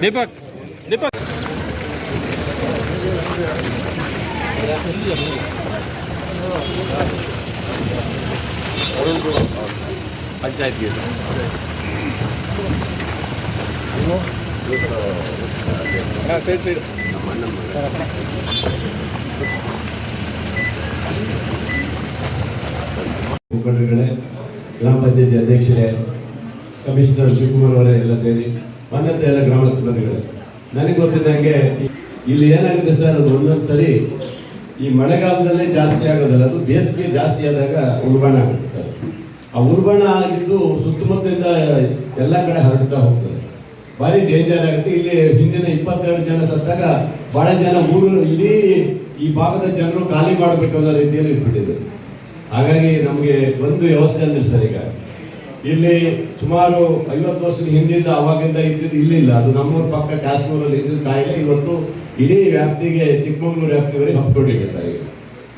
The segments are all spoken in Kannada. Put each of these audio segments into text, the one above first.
ದೀಪಕ್ ದೀಪಕ್ ಪಂಚಾಯತ್ಗೆ ಗ್ರಾಮ ಪಂಚಾಯತಿ ಅಧ್ಯಕ್ಷರೇ, ಕಮಿಷನರ್ ಶಿವಕುಮಾರ್ ಅವರೇ ಎಲ್ಲ ಸೇರಿ ಬಂದಂತ ಎಲ್ಲ ಗ್ರಾಮ ಸಿಬ್ಬಂದಿಗಳೇ. ನನಗೆ ಗೊತ್ತಿದ್ದಂಗೆ ಇಲ್ಲಿ ಏನಾಗುತ್ತೆ ಸರ್, ಅದು ಒಂದೊಂದು ಸರಿ ಈ ಮಳೆಗಾಲದಲ್ಲೇ ಜಾಸ್ತಿ ಆಗೋದಲ್ಲ, ಅದು ಬೇಸಿಗೆ ಜಾಸ್ತಿ ಆದಾಗ ಉಲ್ಬಣ ಆಗುತ್ತೆ ಸರ್. ಆ ಉಲ್ಬಣ ಆಗಿದ್ದು ಸುತ್ತಮುತ್ತಲಿಂದ ಎಲ್ಲ ಕಡೆ ಹರಡ್ತಾ ಹೋಗ್ತದೆ. ಭಾರಿ ಡೇಂಜರ್ ಆಗುತ್ತೆ ಇಲ್ಲಿ ಹಿಂದಿನ ಇಪ್ಪತ್ತೆರಡು ಜನ ಸತ್ತಾಗ ಬಹಳ ಜನ ಊರು ಇಡೀ ಈ ಭಾಗದ ಜನರು ಖಾಲಿ ಮಾಡಬೇಕು ಅನ್ನೋ ರೀತಿಯಲ್ಲಿ ಇಟ್ಬಿಟ್ಟಿದೆ ಹಾಗಾಗಿ ನಮಗೆ ಒಂದು ವ್ಯವಸ್ಥೆ ಅಂದ್ರೆ ಸರ್ ಈಗ. ಇಲ್ಲಿ ಸುಮಾರು ಐವತ್ತು ವರ್ಷದ ಹಿಂದಿಂದ ಅವಾಗಿಂದ ಇದ್ದಿದ್ದು ಇಲ್ಲಿಲ್ಲ ಅದು ನಮ್ಮೂರ ಪಕ್ಕ ಕಾಶ್ಮೀರಲ್ಲಿ ಇದ್ದಿದ್ದ ಕಾಯಿಲೆ. ಇವತ್ತು ಇಡೀ ವ್ಯಾಪ್ತಿಗೆ ಚಿಕ್ಕಮಗಳೂರು ವ್ಯಾಪ್ತಿವರೆಗೆ ಹಬ್ಕೊಂಡಿದೆ ಸರ್ ಈಗ.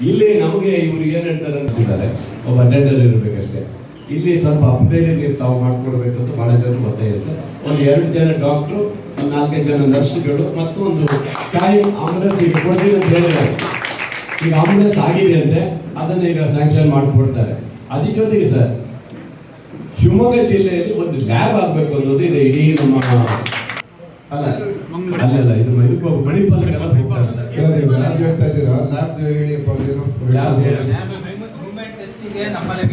ಇಲ್ಲಿ ನಮಗೆ ಇವರು ಏನು ಹೇಳ್ತಾರೆ ಅನ್ಸಿದ್ದಾರೆ ಒಬ್ಬ ಅಟೆಂಡರ್ ಇರಬೇಕಷ್ಟೇ. ಇಲ್ಲಿ ಸ್ವಲ್ಪ ಅಪ್ಡೇಟ್ ತಾವು ಮಾಡ್ಕೊಡ್ಬೇಕು ಅಂತ ಬಹಳ ಜನ ಒತ್ತಾಯ ಸರ್ ಒಂದು ಎರಡು ಜನ ಡಾಕ್ಟ್ರು ಒಂದು ನಾಲ್ಕೈದು ಜನ ನರ್ಸ್ಗಳು ಮತ್ತು ಒಂದು ಕಾಯಿ ಆಂಬುಲೆನ್ಸ್ ಈಗ ಕೊಡ್ತೀವಿ ಅಂತ ಹೇಳಿದ್ದಾರೆ. ಈಗ ಆಂಬುಲೆನ್ಸ್ ಆಗಿದೆ ಅಂತೆ ಅದನ್ನ ಈಗ ಸ್ಯಾಂಕ್ಷನ್ ಮಾಡಿಕೊಡ್ತಾರೆ. ಅದ್ರ ಜೊತೆಗೆ ಸರ್ ಶಿವಮೊಗ್ಗ ಜಿಲ್ಲೆಯಲ್ಲಿ ಒಂದು ಲ್ಯಾಬ್ ಆಗಬೇಕು ಅನ್ನೋದು ಇದೆ ಇಡೀ ನಮ್ಮ ಅಲ್ಲ ಅಲ್ಲ ಇದು ಇದಕ್ಕೆ ಮಣಿಪಾಲ್ ಲ್ಯಾಬ್ ಹೇಳ್ತಾ ಇದ್ದೀರಾ? ಲ್ಯಾಬ್ ಹೇಳಿ. ನಮ್ಮಲ್ಲಿ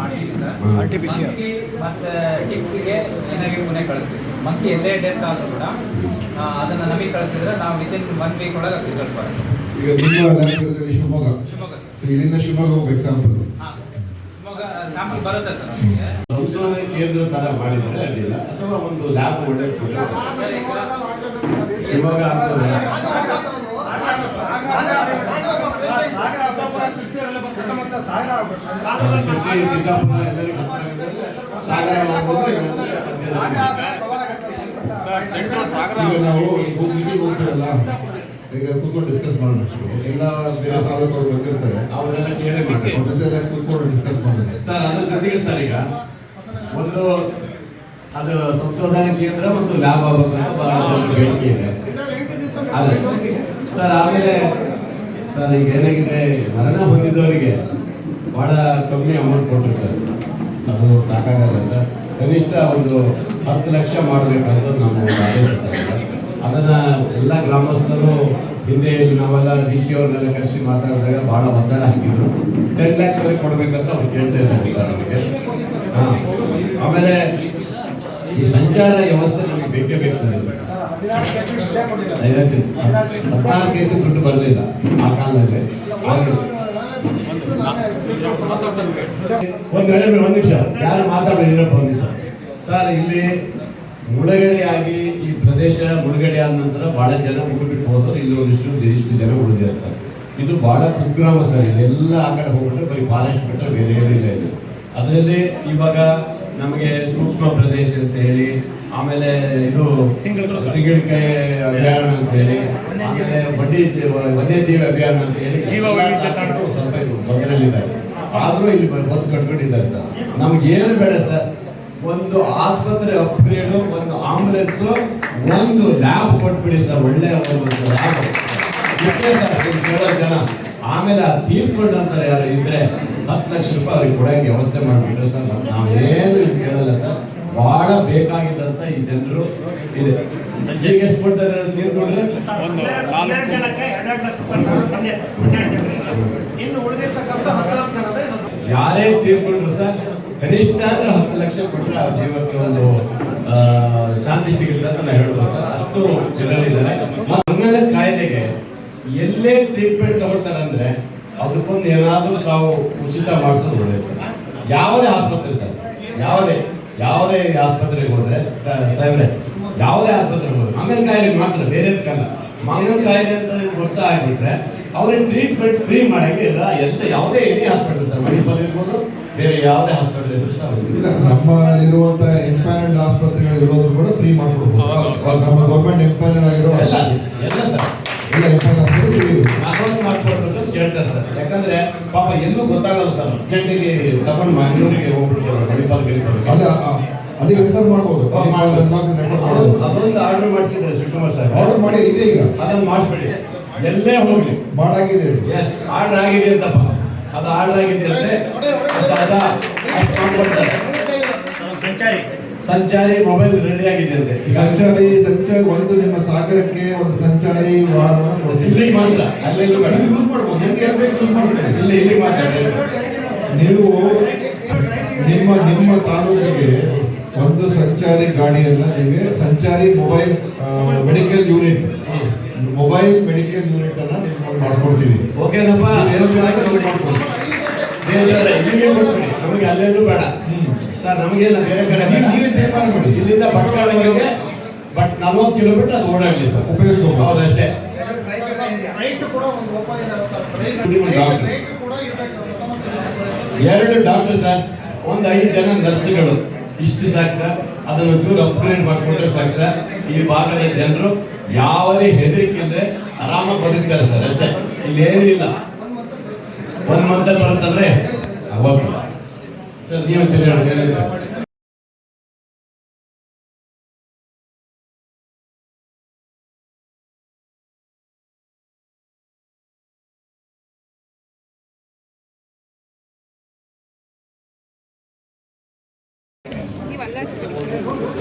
ಮಾಡ್ತೀವಿ ಸರ್. ಆರ್ಟಿಫಿಷಿಯಲ್. ಮತ್ತೆ ಟಿಕ್ಗೆ ಏನಾಗಿ ಪುಣೆ ಕಳಿಸ್ತೀವಿ. ಸರ್ ಮಂಕಿ ಎಲ್ಲೇ ಡೆತ್ ಆದ್ರೂ ಕೂಡ ಅದನ್ನ ನಮಗೆ ಕಳಿಸಿದ್ರೆ ನಾವು ವಿತಿನ್ ಒನ್ ವೀಕ್ ಒಳಗೆ ರಿಸಲ್ಟ್ ಬರುತ್ತೆ. ಈಗ ನಿಮ್ಮ ಶಿವಮೊಗ್ಗ. ಶಿವಮೊಗ್ಗ ಸರ್. ಇಲ್ಲಿಂದ ಶಿವಮೊಗ್ಗ ಹೋಗ್ಬೇಕು ಸ್ಯಾಂಪಲ್ ಹಾ ಶಿವಮೊಗ್ಗ ಸ್ಯಾಂಪಲ್ ಬರುತ್ತೆ ಸರ್ ನಮಗೆ. ಸಂಶೋಧನೆ ಕೇಂದ್ರ ತರ ಮಾಡಿದ್ರೆ ಅಡ್ಡಿಲ್ಲ ಅಥವಾ ಒಂದು ಲ್ಯಾಬ್ ಒಳ್ಳೆ ಶಿವಮೊಗ್ಗ ಈಗ ಡಿಸ್ಕಸ್ ಎಲ್ಲ ಅವರೆಲ್ಲ ಡಿಸ್ಕಸ್ ಸರ್ ಸರ್ ಒಂದು ಅದು ಸಂಶೋಧನಾ ಕೇಂದ್ರ ಮತ್ತು ಲ್ಯಾಬ್ ಆಗಬೇಕು ಸರ್, ಆಮೇಲೆ ಸರ್, ಈಗ ಏನಾಗಿದೆ? ಮರಣ ಹೊಂದಿದವರಿಗೆ ಬಹಳ ಕಮ್ಮಿ ಅಮೌಂಟ್ ಕೊಟ್ಟಿರ್ತಾರೆ. ಅದು ಸಾಕಾಗಲ್ಲ ಕನಿಷ್ಠ ಒಂದು ಹತ್ತು ಲಕ್ಷ ಮಾಡಬೇಕಂತ ನಮ್ಮ ಆದೇಶ ಅದನ್ನು ಎಲ್ಲ ಗ್ರಾಮಸ್ಥರು ಹಿಂದೆ ನಾವೆಲ್ಲ ಡಿ ಸಿ ಅವ್ರನ್ನೆಲ್ಲ ಕರೆಸಿ ಮಾತಾಡಿದಾಗ ಭಾಳ ಒತ್ತಡ ಹಾಕಿದ್ರು. ಟೆನ್ ಲ್ಯಾಕ್ಸ್ ವರೆಗೆ ಕೊಡಬೇಕಂತ ಅವ್ರು ಕೇಳ್ತಾ ಇದ್ದಾರೆ ನಮಗೆ. ಹಾಂ. ಆಮೇಲೆ ಈ ಸಂಚಾರ ವ್ಯವಸ್ಥೆ ನಮಗೆ ಬೇಕೇ ಬೇಕು ಸರ್. ಹದಿನಾರು ಕೇಸಿಗೆ ದುಡ್ಡು ಬರಲಿಲ್ಲ ಆ ಕಾಲದಲ್ಲಿ. ಒಂದು ಒಂದು ನಿಮಿಷ ಯಾರು ಒಂದು ನಿಮಿಷ. ಸರ್ ಇಲ್ಲಿ ಮುಳುಗಡೆಯಾಗಿ ಈ ಪ್ರದೇಶ ಮುಳುಗಡೆ ಆದ ನಂತರ ಬಹಳ ಜನ ಉಳಿಬಿಟ್ಟು ಬಿಟ್ಟು ಹೋದ್ರು. ಇಲ್ಲಿ ಒಂದಿಷ್ಟು ಇಷ್ಟು ಜನ ಉಳಿದಿರ್ತಾರೆ ಇದು ಬಹಳ ಕುಗ್ರಾಮ ಸರ್ ಇಲ್ಲಿ ಎಲ್ಲ ಆ ಕಡೆ ಹೋಗ್ಬಿಟ್ರೆ ಬರೀ ಫಾರೆಸ್ಟ್ ಬಿಟ್ಟರೆ ಬೇರೆ ಏನಿಲ್ಲ ಇದು ಅದರಲ್ಲಿ ಇವಾಗ ನಮಗೆ ಸೂಕ್ಷ್ಮ ಪ್ರದೇಶ ಅಂತ ಹೇಳಿ ಆಮೇಲೆ ಇದು ಸಿಂಗಡಿಕಾಯಿ ಅಭಿಯಾನ ಅಂತ ಹೇಳಿ ಆಮೇಲೆ ಬಡ್ಡಿ ವನ್ಯಜೀವಿ ಅಭಿಯಾನ ಅಂತ ಹೇಳಿ ಮೊದಲಲ್ಲಿದ್ದಾರೆ ಆದ್ರೂ ಇಲ್ಲಿ ಬಂದು ಕಟ್ಕೊಂಡಿದ್ದಾರೆ ಸರ್. ನಮ್ಗೆ ಏನು ಬೇಡ ಸರ್. ಒಂದು ಆಸ್ಪತ್ರೆ ಅಪ್ಗ್ರೇಡು ಒಂದು ಆಂಬುಲೆನ್ಸ್ ಒಂದು ಲ್ಯಾಬ್ ಕೊಟ್ಬಿಡಿ ಸರ್. ಒಳ್ಳೆಯ ಒಂದು ಜನ. ಆಮೇಲೆ ಆ ತೀರ್ಕೊಂಡಂತಾರೆ ಯಾರು ಇದ್ರೆ ಹತ್ತು ಲಕ್ಷ ರೂಪಾಯಿ ಅವ್ರಿಗೆ ಕೊಡಕ್ಕೆ ವ್ಯವಸ್ಥೆ ಮಾಡಿಬಿಟ್ರೆ ಸರ್. ನಾವೇನು ಇಲ್ಲಿ ಕೇಳಲ್ಲ ಸರ್. ಬಹಳ ಬೇಕಾಗಿದ್ದಂತ ಈ ಜನರು. ಇದೆ. ಸಂಜೆಗೆ ಎಷ್ಟು ಕೊಡ್ತಾ ಇದ್ದಾರೆ? ತೀರ್ಕೊಂಡ್ರೆ ಒಂದು ಹನ್ನೆರಡು ನಾಲ್ಕು. ಜನಕ್ಕೆ ಎರಡೆರಡು ಲಕ್ಷ ಇನ್ನು ಉಳಿದಿರ್ತಕ್ಕಂಥ ಹದಿನಾಲ್ಕು ಜನದ ಯಾರೇ ತೀರ್ಕೊಂಡ್ರು ಸರ್ ಕನಿಷ್ಠ ಅಂದ್ರೆ ಹತ್ತು ಲಕ್ಷ ಕೊಟ್ಟರೆ ಆ ಜೀವಕ್ಕೆ ಒಂದು ಆ, ಶಾಂತಿ ಸಿಗುತ್ತೆ ಅಂತ ನಾನು ಹೇಳ್ಬೋದು ಸರ್. ಅಷ್ಟು ಜನರಿದ್ದಾರೆ. ಮಂಗಲ ಮಂಗನ ಕಾಯಿಲೆಗೆ ಎಲ್ಲೇ ಟ್ರೀಟ್ಮೆಂಟ್ ತಗೊಳ್ತಾರೆ ಅಂದ್ರೆ ಅದಕ್ಕೊಂದು ಏನಾದರೂ ತಾವು ಉಚಿತ ಮಾಡಿಸೋದು ಒಳ್ಳೆಯದು ಸರ್. ಯಾವುದೇ ಆಸ್ಪತ್ರೆ ಸರ್. ಯಾವುದೇ. ಯಾವುದೇ ಆಸ್ಪತ್ರೆಗೆ ಹೋದ್ರೆ ಸಾಹೇಬ್ರೆ. ಯಾವುದೇ ಆಸ್ಪತ್ರೆಗೆ ಹೋದ್ರೆ ಮಂಗನ ಕಾಯಿಲೆ ಮಾತ್ರ ಬೇರೆದಕ್ಕಲ್ಲ ಮಂಗನ ಕಾಯಿಲೆ ಅಂತ ಗೊತ್ತಾಗ್ಬಿಟ್ರೆ ಅವ್ರಿಗೆ ಟ್ರೀಟ್ಮೆಂಟ್ ಫ್ರೀ ಮಾಡೋಕ್ಕೆ ಇಲ್ಲ ಎಲ್ಲ ಯಾವುದೇ ಎನಿ ಹಾಸ್ಪಿಟಲ್ ಸರ್ ಮಣಿಪಾಲ್ ಇರ್ಬೋದು ಬೇರೆ ಯಾವುದೇ ಹಾಸ್ಪಿಟಲ್ ಇದ್ರು ಸಹ ನಮ್ಮಲ್ಲಿರುವಂತ ಎಂಪೈರ್ಡ್ ಆಸ್ಪತ್ರೆಗಳು ಇರೋದು ಕೂಡ ಫ್ರೀ ಮಾಡ್ಕೊಡ್ಬೋದು. ನಮ್ಮ ಗೌರ್ಮೆಂಟ್ ಎಂಪೈರ್ ಆಗಿರೋ ಎಲ್ಲ ಎಲ್ಲ ಸರ್. ಎಲ್ಲ ಎಂಪೈರ್ ಆಸ್ಪತ್ರೆ ಫ್ರೀ ಇದೆ ನಾವೊಂದು ಮಾಡ್ಕೊಡ್ಬೇಕು ಅಂತ ಕೇಳ್ತಾರೆ ಸರ್ ಯಾಕಂದ್ರೆ ಪಾಪ ಎಲ್ಲೂ ಗೊತ್ತಾಗಲ್ಲ ಸರ್ ಅರ್ಜೆಂಟಿಗೆ ತಗೊಂಡು ಮಂಗಳೂರಿಗೆ ಹೋಗ್ಬಿಡ್ತಾರೆ ಮಣಿಪಾಲ್ ಗಿಣಿಪಾಲ್ ಅಲ್ಲಿ ಅಲ್ಲಿ ರೆಫರ್ ಮಾಡ್ಬೋದು ಅದೊಂದು ಆರ್ಡರ್ ಮಾಡಿಸಿದ್ರೆ ಶಿವಕುಮಾರ್ ಸರ್ ಆರ್ಡರ್ ಮಾಡಿ ಇದೆ ಈಗ ಅದನ್ನು ಮಾಡಿಸ್ಬೇಡಿ ಎಲ್ಲೇ ಹೋಗ್ಲಿ ಮಾಡಾಗಿದೆ ಎಸ್ ಆರ್ಡರ್ ಆಗಿದೆ ಅಂತಪ್ಪ ಅದು ಆರ್ಡರ್ ಆಗಿದೆ ಅಂದ್ರೆ ಅದು ಸಂಚಾರಿ ಸಂಚಾರಿ ಮೊಬೈಲ್ ರೆಡಿ ಆಗಿದೆ ಸಂಚಾರಿ ಸಂಚಾರಿ ಒಂದು ನಿಮ್ಮ ಸಾಗರಕ್ಕೆ ಒಂದು ಸಂಚಾರಿ ವಾಹನ ಕೊಡ್ತೀವಿ. ಇಲ್ಲಿಗೆ ಮಾತ್ರ ಅಲ್ಲೆಲ್ಲೂ ಬೇಡ. ಯೂಸ್ ಮಾಡ್ಬೋದು ನಿಮ್ಗೆ ಎಲ್ಲಿ ಬೇಕು ಯೂಸ್ ಮಾಡ್ಕೊಳ್ಳಿ ಇಲ್ಲಿ ಇಲ್ಲಿ ಮಾತ್ರ ನೀವು ನಿಮ್ಮ ನಿಮ್ಮ ತಾಲೂಕಿಗೆ ಒಂದು ಸಂಚಾರಿ ಗಾಡಿಯನ್ನ ನಿಮಗೆ ಸಂಚಾರಿ mobile medical unit mobile medical unit ಅನ್ನ ನಿಮ್ಗೆ ಮಾಡಿಸ್ಕೊಡ್ತೀವಿ. ಓಕೆನಪ್ಪ ಏನೋ. ಇಲ್ಲಿಗೆ ಕೊಟ್ಬಿಡಿ ನಮಗೆ ಅಲ್ಲೆಲ್ಲೂ ಬೇಡ. ಸರ್ ನಮಗೇನು ನೀವು- ತೀರ್ಮಾನ ಮಾಡಿ ಇಲ್ಲಿಂದ ಬಟ್ ನಲ್ವತ್ತು ಕಿಲೋಮೀಟರ್ ಅದು ಓಡಾಡಲಿ ಸರ್. ಉಪಯೋಗಿಸ್ಕೊಬೋದು. ಹೌದು ಅಷ್ಟೇ. ಎರಡು ಡಾಕ್ಟರ್ ಸರ್ ಒಂದು ಐದು ಜನ ನರ್ಸ್ಗಳು. ಇಷ್ಟು ಸಾಕು ಸರ್. ಅದನ್ನು ಚೂರು ಅಪ್ಗ್ರೇಡ್ ಮಾಡಿಕೊಂಡ್ರೆ ಸಾಕು ಸರ್. ಈ ಭಾಗದ ಜನರು ಯಾವುದೇ ಹೆದರಿಕೆ ಇಲ್ಲದೆ ಆರಾಮಾಗಿ ಬದುಕ್ತಾರೆ ಸರ್ ಅಷ್ಟೇ. ಇಲ್ಲಿ ಏನಿಲ್ಲ ಇಲ್ಲ. ಒಂದು ಮಂತಲ್ಲಿ ಬರುತ್ತಂದ್ರೆ ಓಕೆ ನೀವು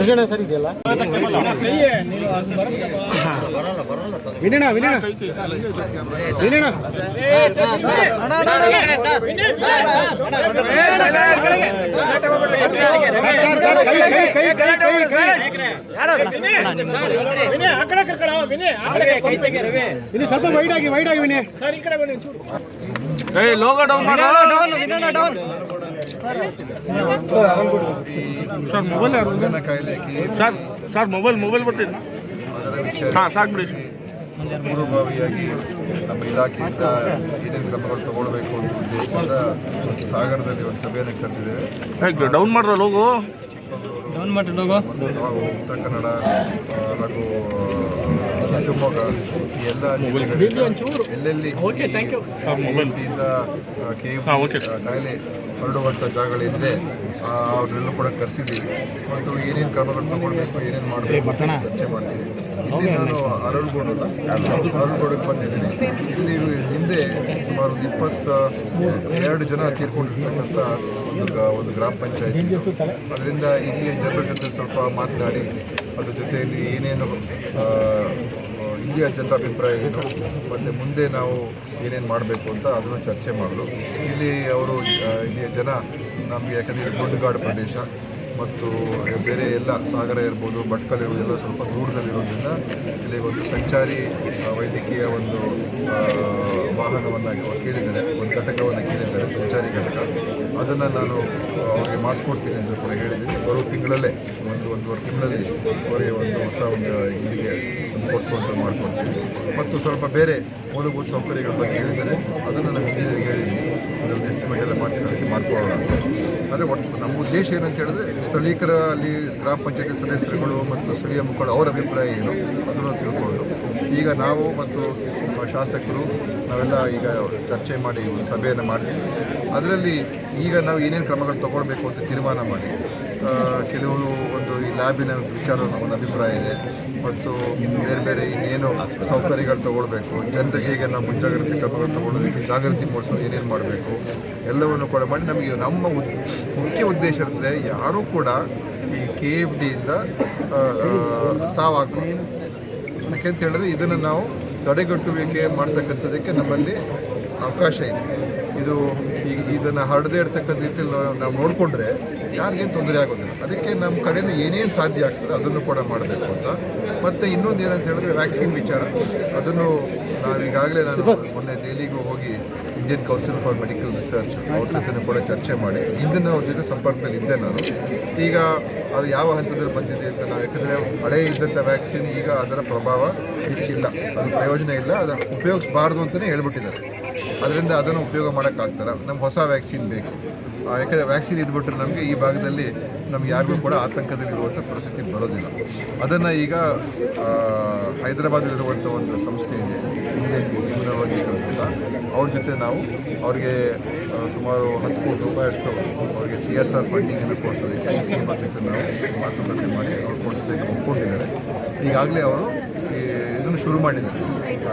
ಚೆನ್ನಾಗಿ ಸರ್ ಇದೆಯಲ್ಲ? ವಿನೋಣ ವಿನೋಣ ವಿನೋಣ ವಿನಿ ಸ್ವಲ್ಪ ವೈಡ್ ಆಗಿ ವೈಡ್ ಆಗಿ ವಿನಿ ಏ ಲೋಗೋ ಡೌನ್ ಮಾಡು. Sir mobile sir mobile mobile ಬರ್ತೀನಿ ಅದರ ಹಾಂ ಸಾಕು ಬಿಡಿ. ವಿಷಯ ಪೂರ್ವಭಾವಿಯಾಗಿ ನಮ್ಮ ಇಲಾಖೆಯಿಂದ ಏನೇನು ಕ್ರಮಗಳು ತಗೊಳ್ಬೇಕು ಅಂತ ಉದ್ದೇಶದಿಂದ ಸಾಗರದಲ್ಲಿ ಒಂದು ಸಭೆಯನ್ನು ಕರೆದಿದ್ದೇವೆ. ಡೌನ್ ಮಾಡ್ರ ಲೋಗೋ ಚಿಕ್ಕಮಗಳೂರು ಉತ್ತರ ಕನ್ನಡ ಹಾಗೂ ಶಿವಮೊಗ್ಗ ಎಲ್ಲ ಜಿಲ್ಲೆಗಳಲ್ಲಿ ಎಲ್ಲೆಲ್ಲಿ. ಕಾಯಿಲೆ ಹರಡುವಂಥ ಜಾಗಗಳಿದೆ ಅವ್ರನ್ನೆಲ್ಲ ಕೂಡ ಕರೆಸಿದ್ದೀವಿ ಮತ್ತು ಏನೇನು ಕ್ರಮಗಳು ತಗೊಳ್ಬೇಕು ಏನೇನು ಮಾಡಬೇಕು ಅಂತ ಚರ್ಚೆ ಮಾಡ್ತೀವಿ. ಇಲ್ಲಿ ನಾನು ಅರಳುಗೋಡು ಅರಳುಗೋಡಕ್ಕೆ ಬಂದಿದ್ದೀನಿ. ಇಲ್ಲಿ ಹಿಂದೆ ಸುಮಾರು ಒಂದು ಇಪ್ಪತ್ತ ಎರಡು ಜನ ತೀರ್ಕೊಂಡಿರ್ತಕ್ಕಂಥ ಒಂದು ಗ- ಒಂದು ಗ್ರಾಮ ಪಂಚಾಯತ್ ಅದರಿಂದ ಇಲ್ಲಿ ಜನರ ಜೊತೆ ಸ್ವಲ್ಪ ಮಾತನಾಡಿ ಅದ್ರ ಜೊತೆಯಲ್ಲಿ ಏನೇನು ಇಲ್ಲಿಯ ಜನರ ಅಭಿಪ್ರಾಯ ಏನು ಮತ್ತು ಮುಂದೆ ನಾವು ಏನೇನು ಮಾಡಬೇಕು ಅಂತ ಅದನ್ನು ಚರ್ಚೆ ಮಾಡಲು ಇಲ್ಲಿ ಅವರು ಇಲ್ಲಿಯ ಜನ ನಮಗೆ ಯಾಕಂದರೆ ಗುಡ್ಡಗಾಡು ಪ್ರದೇಶ. ಮತ್ತು ಬೇರೆ ಎಲ್ಲ ಸಾಗರ ಇರ್ಬೋದು ಭಟ್ಕಲ್ ಇರ್ಬೋದು, ಎಲ್ಲ ಸ್ವಲ್ಪ ದೂರದಲ್ಲಿರೋದ್ರಿಂದ ಇಲ್ಲಿ ಒಂದು ಸಂಚಾರಿ ವೈದ್ಯಕೀಯ ಒಂದು ವಾಹನವನ್ನು ಕೇಳಿದ್ದಾರೆ, ಒಂದು ಘಟಕವನ್ನು ಕೇಳಿದ್ದಾರೆ. ಸಂಚಾರಿ ಘಟಕ ಅದನ್ನು ನಾನು ಅವರಿಗೆ ಮಾಡಿಸ್ಕೊಡ್ತೀನಿ ಅಂತ ಕೂಡ ಹೇಳಿದ್ದೀನಿ. ಬರುವ ತಿಂಗಳಲ್ಲೇ, ಒಂದು ಒಂದೂವರೆ ತಿಂಗಳಲ್ಲಿ ಅವರಿಗೆ ಒಂದು ಹೊಸ ಒಂದು ಇಲ್ಲಿಗೆ ಕೊಡಿಸುವಂತ ಮಾಡ್ಕೊಡ್ತೀನಿ. ಮತ್ತು ಸ್ವಲ್ಪ ಬೇರೆ ಮೂಲಭೂತ ಸೌಕರ್ಯಗಳ ಬಗ್ಗೆ ಹೇಳಿದರೆ ಅದನ್ನು ನಮ್ಮ ಇಂಜಿನಿಯರ್ಗೆ ಹೇಳಿದ್ದೀನಿ ಅದರಲ್ಲಿ ಎಸ್ಟಿಮೇಟ್ ಎಲ್ಲ ಮಾಡಿ ಕಳಿಸಿ ಮಾಡ್ಕೊಳ್ಳೋಣ ಆದರೆ ಒಟ್ಟು ನಮ್ಮ ಉದ್ದೇಶ ಏನಂತ ಹೇಳಿದ್ರೆ ಸ್ಥಳೀಕರ ಅಲ್ಲಿ ಗ್ರಾಮ ಪಂಚಾಯತಿ ಸದಸ್ಯರುಗಳು ಮತ್ತು ಸ್ಥಳೀಯ ಮುಖಂಡ ಅವರ ಅಭಿಪ್ರಾಯ ಏನು ಅದನ್ನು ತಿಳ್ಕೊಂಡು ಈಗ ನಾವು ಮತ್ತು ಶಾಸಕರು ನಾವೆಲ್ಲ ಈಗ ಚರ್ಚೆ ಮಾಡಿ ಸಭೆಯನ್ನು ಮಾಡ್ತೀವಿ ಅದರಲ್ಲಿ ಈಗ ನಾವು ಏನೇನು ಕ್ರಮಗಳು ತಗೊಳ್ಬೇಕು ಅಂತ ತೀರ್ಮಾನ ಮಾಡಿ. ಕೆಲವು ಒಂದು ಈ ಲ್ಯಾಬಿನ ವಿಚಾರ ಒಂದು ಅಭಿಪ್ರಾಯ ಇದೆ. ಮತ್ತು ಬೇರೆ ಬೇರೆ ಇನ್ನೇನು ಸೌಕರ್ಯಗಳು ತಗೊಳ್ಬೇಕು, ಜನರಿಗೆ ಹೇಗೆ ನಾವು ಮುಂಜಾಗ್ರತೆ ಕ್ರಮಗಳು ತಗೊಳ್ಳೋದಕ್ಕೆ ಜಾಗೃತಿ ಮೂಡಿಸೋದು ಏನೇನು ಮಾಡಬೇಕು, ಎಲ್ಲವನ್ನು ಕೂಡ ಮಾಡಿ ನಮಗೆ ನಮ್ಮ ಮುಖ್ಯ ಉದ್ದೇಶ ಇರ್ತದೆ ಯಾರೂ ಕೂಡ ಈ ಕೆ ಎಫ್ ಡಿಯಿಂದ ಸಾವಾಗಬಾರ್ದು. ಯಾಕೆಂತ ಹೇಳಿದ್ರೆ ಇದನ್ನು ನಾವು ತಡೆಗಟ್ಟುವಿಕೆ ಮಾಡ್ತಕ್ಕಂಥದ್ದಕ್ಕೆ ನಮ್ಮಲ್ಲಿ ಅವಕಾಶ ಇದೆ. ಇದು ಈಗ ಇದನ್ನು ಹರಡದೇ ಇರ್ತಕ್ಕಂಥ ರೀತಿಯಲ್ಲಿ ನಾವು- ನಾವು ನೋಡಿಕೊಂಡ್ರೆ ಯಾರಿಗೇನು ತೊಂದರೆ ಆಗೋದಿಲ್ಲ. ಅದಕ್ಕೆ ನಮ್ಮ ಕಡೆಯಿಂದ ಏನೇನು ಸಾಧ್ಯ ಆಗ್ತದೆ ಅದನ್ನು ಕೂಡ ಮಾಡಬೇಕು ಅಂತ. ಮತ್ತು ಇನ್ನೊಂದು ಏನಂತ ಹೇಳಿದ್ರೆ ವ್ಯಾಕ್ಸಿನ್ ವಿಚಾರ. ಅದನ್ನು ನಾವು ಈಗಾಗಲೇ ನಾನು ಮೊನ್ನೆ ದೆಹಲಿಗೂ ಹೋಗಿ Indian council for medical research ಅವ್ರ ಜೊತೆ ಕೂಡ ಚರ್ಚೆ ಮಾಡಿ, ಇಂದಿನ ಅವ್ರ ಜೊತೆ ಸಂಪರ್ಕದಲ್ಲಿ ಇದ್ದೆ ನಾನು. ಈಗ ಅದು ಯಾವ ಹಂತದಲ್ಲಿ ಬಂದಿದೆ ಅಂತ ನಾವು, ಯಾಕಂದರೆ ಹಳೆ ಇದ್ದಂಥ ವ್ಯಾಕ್ಸಿನ್ ಈಗ ಅದರ ಪ್ರಭಾವ ಹೆಚ್ಚಿಲ್ಲ. ಅದು ಪ್ರಯೋಜನ ಇಲ್ಲ, ಅದು ಉಪಯೋಗಿಸಬಾರ್ದು ಅಂತಲೇ ಹೇಳ್ಬಿಟ್ಟಿದ್ದಾರೆ. ಅದರಿಂದ ಅದನ್ನು ಉಪಯೋಗ ಮಾಡೋಕ್ಕಾಗ್ತಾರೆ ನಮ್ಗೆ ಹೊಸ ವ್ಯಾಕ್ಸಿನ್ ಬೇಕು. ಯಾಕಂದರೆ ವ್ಯಾಕ್ಸಿನ್ ಇದ್ಬಿಟ್ರೆ ನಮಗೆ ಈ ಭಾಗದಲ್ಲಿ ನಮ್ಗೆ ಯಾರಿಗೂ ಕೂಡ ಆತಂಕದಲ್ಲಿರುವಂಥ ಪರಿಸ್ಥಿತಿ ಬರೋದಿಲ್ಲ. ಅದನ್ನು ಈಗ ಹೈದರಾಬಾದಲ್ಲಿರುವಂಥ ಒಂದು ಸಂಸ್ಥೆ ಇದೆ. ಇಂಡಿಯನ್ ಜೀವನವಾಗಿ ಕಳಿಸಿಲ್ಲ. ಅವ್ರ ಜೊತೆ ನಾವು, ಅವ್ರಿಗೆ ಸುಮಾರು ಹತ್ತು ಕೋಟಿ ರೂಪಾಯಿಯಷ್ಟು ಅವ್ರಿಗೆ ಸಿ ಎಸ್ ಆರ್ ಫಂಡಿಂಗನ್ನು ಕೊಡಿಸೋದಕ್ಕೆ ಈ ಸಿ ಮತ್ತು ನಾವು ಮಾತುಕತೆ ಮಾಡಿ ಅವ್ರು ಕೊಡಿಸೋದಕ್ಕೆ ಒಪ್ಕೊಂಡಿದ್ದಾರೆ. ಈಗಾಗಲೇ ಅವರು ಇದನ್ನು ಶುರು ಮಾಡಿದ್ದಾರೆ.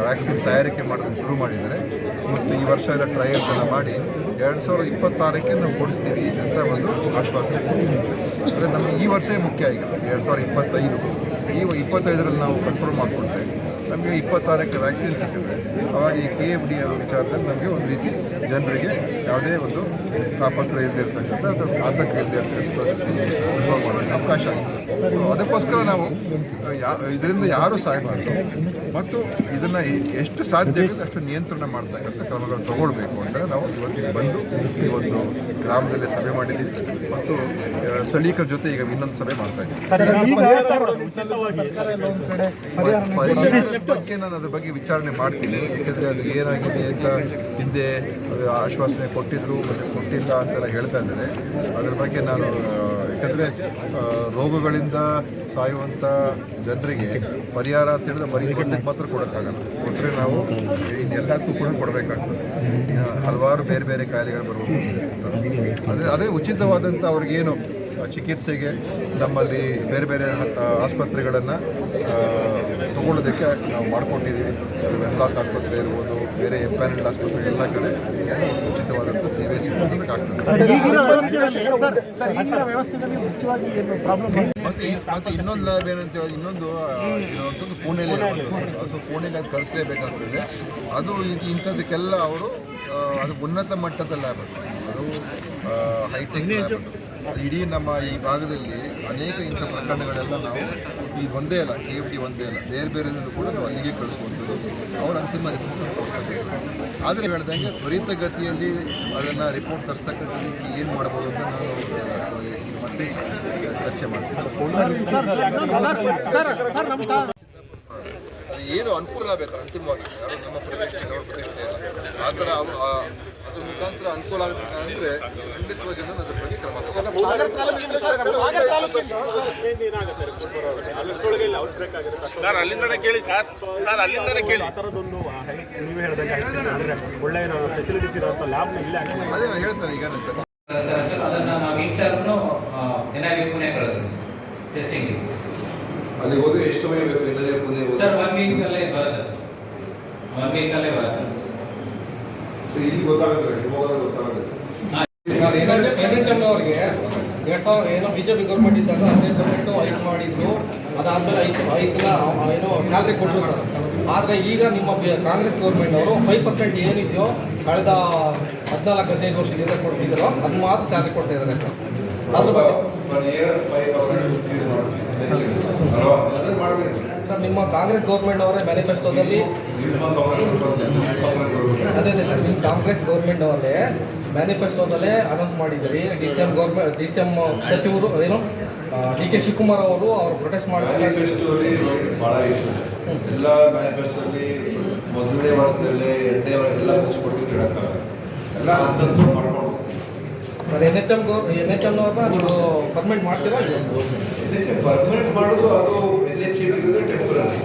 ವ್ಯಾಕ್ಸಿನ್ ತಯಾರಿಕೆ ಮಾಡೋದನ್ನು ಶುರು ಮಾಡಿದ್ದಾರೆ. ಮತ್ತು ಈ ವರ್ಷ ಎಲ್ಲ ಟ್ರಯಲ್ಸ್ ಮಾಡಿ ಎರಡು ಸಾವಿರದ ಇಪ್ಪತ್ತಾರಕ್ಕೆ ನಾವು ಕೊಡಿಸ್ತೀವಿ ಅಂತ ಒಂದು ಆಶ್ವಾಸನೆ ಅಂದರೆ ನಮಗೆ ಈ ವರ್ಷವೇ ಮುಖ್ಯ ಈಗ, ಎರಡು ಸಾವಿರದ ಇಪ್ಪತ್ತೈದು. ಈ ಇಪ್ಪತ್ತೈದರಲ್ಲಿ ನಾವು ಕಂಟ್ರೋಲ್ ಮಾಡಿಕೊಂಡ್ರೆ ನಮಗೆ ಇಪ್ಪತ್ತಾರಕ್ಕೆ ವ್ಯಾಕ್ಸಿನ್ ಸಿಕ್ಕಿದ್ರೆ, ಅವಾಗ ಈ ಕೆ ಎಫ್ ಡಿ ವಿಚಾರದಲ್ಲಿ ನಮಗೆ ಒಂದು ರೀತಿ ಜನರಿಗೆ ಯಾವುದೇ ಒಂದು ತಾಪತ್ರ ಇಲ್ಲದೆ ಇರ್ತಕ್ಕಂಥ ಅದರ ಆತಂಕ ಇಲ್ಲದೆ ಇರ್ತಕ್ಕಂಥ ಮಾಡೋಕ್ಕೆ ಅವಕಾಶ ಅದಕ್ಕೋಸ್ಕರ ನಾವು ಯಾ ಇದರಿಂದ ಯಾರೂ ಸಾಯಬಾರ್ದು? ಮತ್ತು ಇದನ್ನು ಎಷ್ಟು ಸಾಧ್ಯ ಆಗುತ್ತೆ ಅಷ್ಟು ನಿಯಂತ್ರಣ ಮಾಡ್ತಕ್ಕಂಥ ಕ್ರಮಗಳು ತಗೊಳ್ಬೇಕು ಅಂತ ನಾವು ಇವತ್ತಿಗೆ ಬಂದು ಈ ಒಂದು ಗ್ರಾಮದಲ್ಲಿ ಸಭೆ ಮಾಡಿದ್ದೀವಿ. ಮತ್ತು ಸ್ಥಳೀಯರ ಜೊತೆ ಈಗ ಇನ್ನೊಂದು ಸಭೆ ಮಾಡ್ತಾ ಇದ್ದೀವಿ. ಬಗ್ಗೆ ನಾನು ಅದ್ರ ಬಗ್ಗೆ ವಿಚಾರಣೆ ಮಾಡ್ತೀನಿ. ಯಾಕಂದರೆ ಅದು ಏನಾಗಿದೆ ಅಂತ ಹಿಂದೆ ಆಶ್ವಾಸನೆ ಕೊಟ್ಟಿದ್ರು ಮತ್ತು ಕೊಟ್ಟಿಲ್ಲ ಅಂತೆಲ್ಲ ಹೇಳ್ತಾ ಇದ್ದಾರೆ. ಅದ್ರ ಬಗ್ಗೆ ನಾನು ಯಾಕಂದರೆ ರೋಗಗಳಿಂದ ಸಾಯುವಂಥ ಜನರಿಗೆ ಪರಿಹಾರ ಅಂತ ಹೇಳಿದ್ರೆ ಬರೀ ಮಾತ್ರ ಕೊಡೋಕ್ಕಾಗಲ್ಲ. ಕೊಟ್ಟರೆ ನಾವು ಇನ್ನೆಲ್ಲದಕ್ಕೂ ಕೂಡ ಕೊಡಬೇಕಾಗ್ತದೆ. ಹಲವಾರು ಬೇರೆ ಬೇರೆ ಕಾಯಿಲೆಗಳು ಬರ್ಬೋದು ಅದೇ ಅದೇ ಉಚಿತವಾದಂಥ ಅವ್ರಿಗೇನು ಚಿಕಿತ್ಸೆಗೆ ನಮ್ಮಲ್ಲಿ ಬೇರೆ ಬೇರೆ ಆಸ್ಪತ್ರೆಗಳನ್ನು ತಗೊಳ್ಳೋದಕ್ಕೆ ನಾವು ಮಾಡ್ಕೊಂಡಿದ್ದೀವಿ. ವೆನ್ಲಾಕ್ ಆಸ್ಪತ್ರೆ ಇರ್ಬೋದು ಬೇರೆ ಎಪ್ಯಾನೆಲ್ ಆಸ್ಪತ್ರೆ ಎಲ್ಲ ಕಡೆ ಉಚಿತವಾದಂಥ ಸೇವೆ ಸಿಗೋದಕ್ಕಾಗ್ತದೆ ಮತ್ತೆ ಮತ್ತೆ ಇನ್ನೊಂದು ಲ್ಯಾಬ್ ಏನಂತ ಹೇಳಿದ್ರೆ ಇನ್ನೊಂದು ಇರುವಂಥದ್ದು ಪುಣೆಯಲ್ಲಿ ಅದು ಸೊ ಪುಣೆಗೆ ಅದು ಕಳಿಸ್ಲೇಬೇಕಾಗ್ತದೆ. ಅದು ಇದು ಇಂಥದಕ್ಕೆಲ್ಲ ಅವರು ಅದು ಉನ್ನತ ಮಟ್ಟದ ಲ್ಯಾಬ್ ಅದು. ಅದು ಹೈಟೆಕ್ ಲ್ಯಾಬ್ ಅದು ಇಡೀ ನಮ್ಮ ಈ ಭಾಗದಲ್ಲಿ ಅನೇಕ ಇಂಥ ಪ್ರಕರಣಗಳೆಲ್ಲ ನಾವು ಈ ಒಂದೇ ಅಲ್ಲ ಕೆ ಎಫ್ ಡಿ ಒಂದೇ ಅಲ್ಲ, ಬೇರೆ ಬೇರೆ ಕೂಡ ನಾವು ಅಲ್ಲಿಗೆ ಕಳಿಸುವಂಥದ್ದು ಅವ್ರ ಅಂತಿಮ ರಿಪೋರ್ಟ್ ಕೊಡ್ತಕ್ಕಂಥದ್ದು ಆದರೆ ಹೇಳ್ದಂಗೆ ತ್ವರಿತಗತಿಯಲ್ಲಿ ಅದನ್ನು ರಿಪೋರ್ಟ್ ತರಿಸ್ತಕ್ಕಂಥದ್ದಕ್ಕೆ ಏನು ಮಾಡ್ಬೋದು ಅಂತ ನಾನು ಮತ್ತೆ ಚರ್ಚೆ ಮಾಡ್ತೀನಿ. ಏನು ಅನುಕೂಲ ಆಗಬೇಕು ಅಂತಿಮವಾಗಿ. ನಮ್ಮ ಇಲ್ಲ. ಆ ಥರ ಮುಖಾಂತರ ಅನುಕೂಲ ಆಗುತ್ತೆ ಅಂದರೆ ಖಂಡಿತವಾಗಿ ನಾನು ಅದ್ರ ಬಗ್ಗೆ ಕ್ರಮ ಸರ್, ಸಾಗರ್ ತಾಲೂಕಿಂದ ಸರ್, ಸರ್ ಅಲ್ಲಿಂದನೇ ಕೇಳಿ ಸರ್ ಸರ್ ಅಲ್ಲಿಂದನೇ ಕೇಳಿ. ಥರದೊಂದು ನೀವು ಹೇಳಿದಂಗೆ ಒಳ್ಳೆಯ ಫೆಸಿಲಿಟೀಸ್ ಇರುವಂಥ ಲ್ಯಾಬ್ನ ಇಲ್ಲ ಹಾಕಿ ಅದೇ ನಾನು ಹೇಳ್ತೇನೆ ಈಗ ನಾನು ಸರ್. ಅದನ್ನು ನಾವು ಇಂಟರ್ನು ಎನ್ ಐ ವಿ ಪುಣೆ ಕಳಿಸ್ತೀವಿ ಟೆಸ್ಟಿಂಗ್ ಅಲ್ಲಿ ಹೋದ್ರೆ ಎಷ್ಟು ಸಮಯ ಬೇಕು ಪುಣೆ ಸರ್ ಒನ್ ವೀಕ್ ಬರುತ್ತೆ ಸರ್. ಒನ್ ವೀಕ್ ಬರುತ್ತೆ ಇಲ್ಲಿ ಗೊತ್ತಾಗುತ್ತೆ ಶಿವಮೊಗ್ಗದಲ್ಲಿ ಗೊತ್ತಾಗುತ್ತೆ. ಅವರಿಗೆ ಎರಡು ಸಾವಿರ ಏನೋ ಬಿ ಜೆ ಪಿ ಗೌರ್ಮೆಂಟ್ ಇದ್ದಾಗ ಹದಿನೈದು ಪರ್ಸೆಂಟು ಹೈಕ್ ಮಾಡಿದ್ರು ಅದಾದ್ಮೇಲೆ ಐಕ್ ಐಕ್ನ ಏನೋ ಸ್ಯಾಲ್ರಿ ಕೊಟ್ಟರು ಸರ್. ಆದರೆ ಈಗ ನಿಮ್ಮ ಕಾಂಗ್ರೆಸ್ ಗೌರ್ಮೆಂಟ್ ಅವರು ಫೈವ್ ಪರ್ಸೆಂಟ್ ಏನಿದೆಯೋ ಕಳೆದ ಹದಿನಾಲ್ಕು ಹದಿನೈದು ವರ್ಷದಿಂದ ಕೊಡ್ತಿದ್ದಾರೋ ಅದು ಮಾತ್ರ ಸ್ಯಾಲ್ರಿ ಕೊಡ್ತಾ ಇದ್ದಾರೆ ಸರ್. ಅದ್ರ ಬಗ್ಗೆ ಸರ್ ನಿಮ್ಮ ಕಾಂಗ್ರೆಸ್ ಗೌರ್ಮೆಂಟ್ ಅವರೇ ಮ್ಯಾನಿಫೆಸ್ಟೋದಲ್ಲಿ ಅದೇ ಅದೇ ಸರ್ ನಿಮ್ಮ ಕಾಂಗ್ರೆಸ್ ಗೌರ್ಮೆಂಟ್ ಅವರೇ ಮ್ಯಾನಿಫೆಸ್ಟೋದಲ್ಲೇ ಅನೌನ್ಸ್ ಮಾಡಿದ್ದೀರಿ. D C M government D C M ಸಚಿವರು ಏನು ಡಿ ಕೆ ಶಿವಕುಮಾರ್ ಅವರು ಅವರು ಪ್ರೊಟೆಸ್ಟ್ ಮಾಡ್ತಾರೆ. ಮ್ಯಾನಿಫೆಸ್ಟೋಲಿ ಭಾಳ ಇಷ್ಟ. ಎಲ್ಲ ಮ್ಯಾನಿಫೆಸ್ಟೋಲಿ ಮೊದಲನೇ ವರ್ಷದಲ್ಲಿ ಎರಡನೇ ವರ್ಷ ಎಲ್ಲ ಮುಗಿಸ್ಕೊಡ್ತೀವಿ ಹೇಳಕ್ಕಾಗಲ್ಲ. ಎಲ್ಲ ಹಂತದ್ದು ಮಾಡ್ಕೊಂಡು. ಸರ್ ಎನ್ ಎಚ್ ಎಂ ಗೌರ್ ಎನ್ ಎಚ್ ಎಮ್ನವ್ರನ್ನ ನೀವು ಪರ್ಮನೆಂಟ್ ಮಾಡ್ತೀರಾ? ಎನ್ ಎಚ್ ಪರ್ಮನೆಂಟ್ ಮಾಡೋದು ಅದು ಎನ್ ಎಚ್ ಇರೋದೇ ಟೆಂಪರರಿ